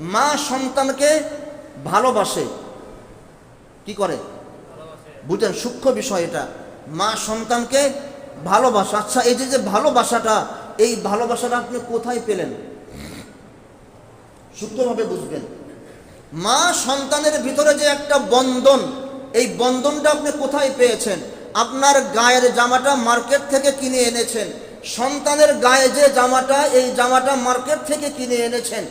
মা সন্তানকে ভালোবাসে। কি করে? বুঝেন, সূক্ষ্ম বিষয় এটা। মা সন্তানকে ভালোবাসা। আচ্ছা এই যে যে ভালোবাসাটা, এই ভালোবাসাটা আপনি কোথায় পেলেন? সূক্ষ্মভাবে বুঝবেন। মা সন্তানের ভিতরে যে একটা বন্ধন, এই বন্ধনটা আপনি কোথায় পেয়েছেন? আপনার গায়ের জামাটা মার্কেট থেকে কিনে এনেছেন। সন্তানের গায়ে যে জামাটা, এই জামাটা মার্কেট থেকে কিনে এনেছেন।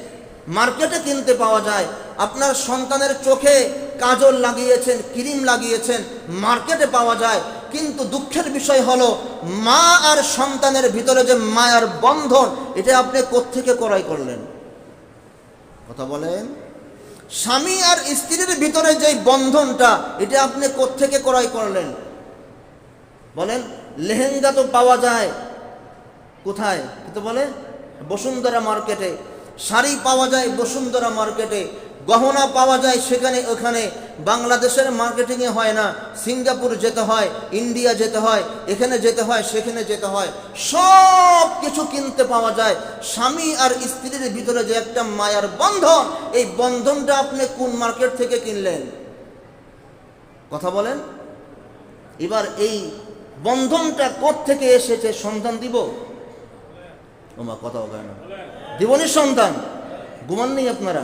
মার্কেটে কিনতে পাওয়া যায়। আপনার সন্তানের চোখে কাজল লাগিয়েছেন, ক্রিম লাগিয়েছেন, মার্কেটে পাওয়া যায়। কিন্তু দুঃখের বিষয় হলো, মা আর সন্তানের ভিতরে যে মায়ার বন্ধন, এটা আপনি কোত্থেকে ক্রয় করলেন? কথা বলেন। স্বামী আর স্ত্রীর ভিতরে যে বন্ধনটা, এটা আপনি কোত্থেকে ক্রয় করলেন? বলেন, লেহেঙ্গা তো পাওয়া যায়। কোথায়? কিন্তু বলে? বসুন্ধরা মার্কেটে। শাড়ি পাওয়া যায় বসুন্ধরা মার্কেটে, গহনা পাওয়া যায় সেখানে, ওখানে। বাংলাদেশের মার্কেটিংয়ে হয় না, সিঙ্গাপুর যেতে হয়, ইন্ডিয়া যেতে হয়, এখানে যেতে হয়, সেখানে যেতে হয়। সব কিছু কিনতে পাওয়া যায়। স্বামী আর স্ত্রীর ভিতরে যে একটা মায়ার বন্ধন, এই বন্ধনটা আপনি কোন মার্কেট থেকে কিনলেন? কথা বলেন। এবার এই বন্ধনটা কোথ থেকে এসেছে সন্ধান দিব? তোমার কথা হবে না। দিবনি সন্তান, ঘুমান নেই আপনারা।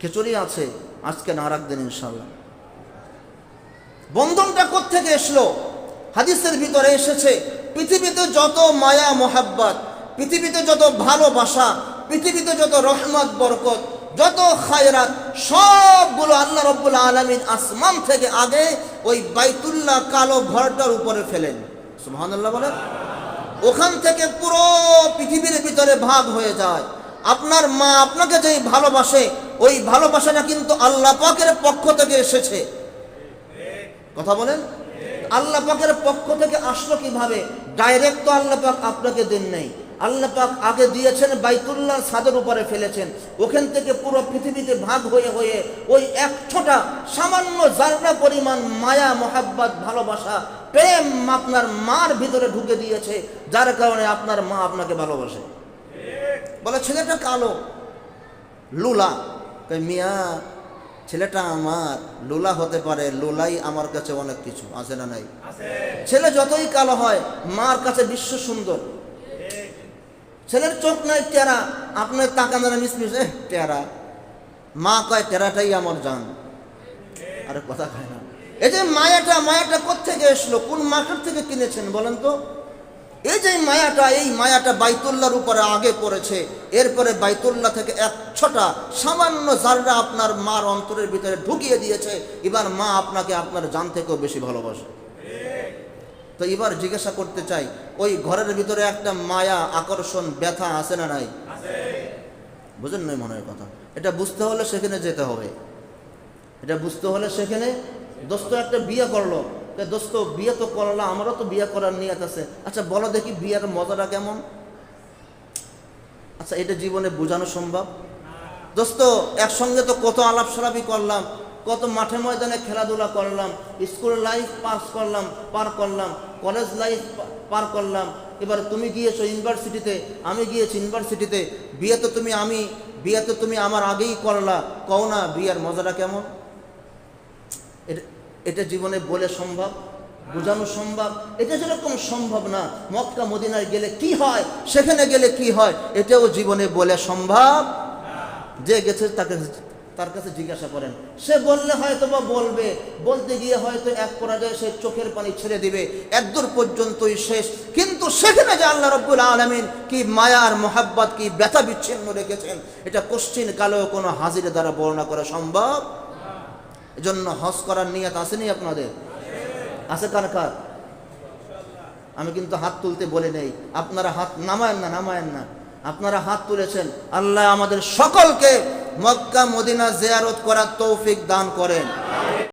খিচুড়ি আছে, আজকে না রাখবেন ইনশাল্লাহ বন্ধনটা থেকে এসলো? হাদিসের ভিতরে এসেছে, পৃথিবীতে যত মায়া, মোহাব্বত, পৃথিবীতে যত ভালোবাসা, পৃথিবীতে যত রহমত, বরকত, যত খায়রাত, সবগুলো আল্লাহ রব্বুল আলমিন আসমান থেকে আগে ওই বাইতুল্লাহ কালো ঘরটার উপরে ফেলেন। সুবহানাল্লাহ বলেন। ওখান থেকে পুরো পৃথিবীর ভিতরে ভাগ হয়ে যায়। আপনার মা আপনাকে যেই ভালোবাসে, ওই ভালোবাসাটা কিন্তু আল্লাহ পাকের পক্ষ থেকে এসেছে। কথা বলেন? আল্লাহ পাকের পক্ষ থেকে আসলো কীভাবে? ডাইরেক্ট তো আল্লাহ পাক আপনাকে দেন নাই। আল্লাহ পাক আগে দিয়েছেন বাইতুল্লাহ ছাদের উপরে ফেলেছেন। ওখান থেকে পুরো পৃথিবীতে ভাগ হয়ে হয়ে ওই এক ছোটা সামান্য জাররা পরিমাণ মায়া মোহাব্বত ভালোবাসা প্রেম আপনার মার ভিতরে ঢুকে দিয়েছে যার কারণে আপনার মা আপনাকে ভালোবাসে। বলে ছেলেটা কালো লুলা। মিয়া ছেলেটা আমার লুলা হতে পারে লুলাই আমার কাছে অনেক কিছু আছে না নাই? ছেলে যতই কালো হয় মার কাছে বিশ্ব সুন্দর। ছেলের চোখ নাই, টেরা। আপনার তাকানোর মিসমিস এ টেরা। মা কয়, টেরাটাই আমার জান। আরে, কথা খায় না। এই যে মায়াটা মায়াটা কোথেকে এসলো? কোন মার্কেট থেকে কিনেছেন বলেন তো? এই যে মায়াটা, এই মায়াটা বাইতুল্লার উপরে আগে পড়েছে। এরপরে বাইতুল্লাহ থেকে এক ছটা সামান্য জাররা আপনার মার অন্তরের ভিতরে ঢুকিয়ে দিয়েছে। এবার মা আপনাকে আপনার জান থেকেও বেশি ভালোবাসে। তো এবার জিজ্ঞাসা করতে চাই, ওই ঘরের ভিতরে একটা মায়া, আকর্ষণ, ব্যথা আছে না নাই? বুঝেন নয় মনের কথা। এটা বুঝতে হলে সেখানে যেতে হবে। এটা বুঝতে হলে সেখানে, দোস্ত একটা বিয়ে করল। দোস্ত, বিয়ে তো করল, আমারও তো বিয়ে করার নিয়ত আছে। আচ্ছা বলো দেখি বিয়ের মজাটা কেমন? আচ্ছা এটা জীবনে বোঝানো সম্ভব? দোস্ত, একসঙ্গে তো কত আলাপ সালাপি করলাম, কত মাঠে ময়দানে খেলাধুলা করলাম, স্কুল লাইফ পাস করলাম, পার করলাম কলেজ লাইফ পার করলাম। এবার তুমি গিয়েছো ইউনিভার্সিটিতে আমি গিয়েছি ইউনিভার্সিটিতে বিয়ে তো তুমি, আমি, বিয়ে তো তুমি আমার আগেই করলা। কও না, বিয়ের মজাটা কেমন? এটা জীবনে বলে সম্ভব? বোঝানো সম্ভব? এটা যেরকম সম্ভব না, মক্কা, মদিনায় গেলে কি হয়, সেখানে গেলে কি হয়, এটাও জীবনে বলে সম্ভব। যে গেছে তাকে তার কাছে জিজ্ঞাসা করেন, সে বললে হয়তো বা বলবে, বলতে গিয়ে হয়তো এক পরাজয়ে সে চোখের পানি ছেড়ে দিবে একদূর পর্যন্তই শেষ। কিন্তু সেখানে যে আল্লাহ রব্বুল আলমিন কি মায়া আর মোহাব্বত, কি ব্যথা বিচ্ছিন্ন রেখেছেন, এটা কোশ্চিন কালেও কোনো হাজিরের দ্বারা বর্ণনা করা সম্ভব? এজন্য হজ করার নিয়ত আসেনি আপনাদের? আছে কার কার? আমি কিন্তু হাত তুলতে বলে নেই। আপনারা হাত নামায়েন না নামায়েন না। আপনারা হাত তুলেছেন। আল্লাহ আমাদের সকলকে মক্কা মদিনা জেয়ারত করার তৌফিক দান করেন।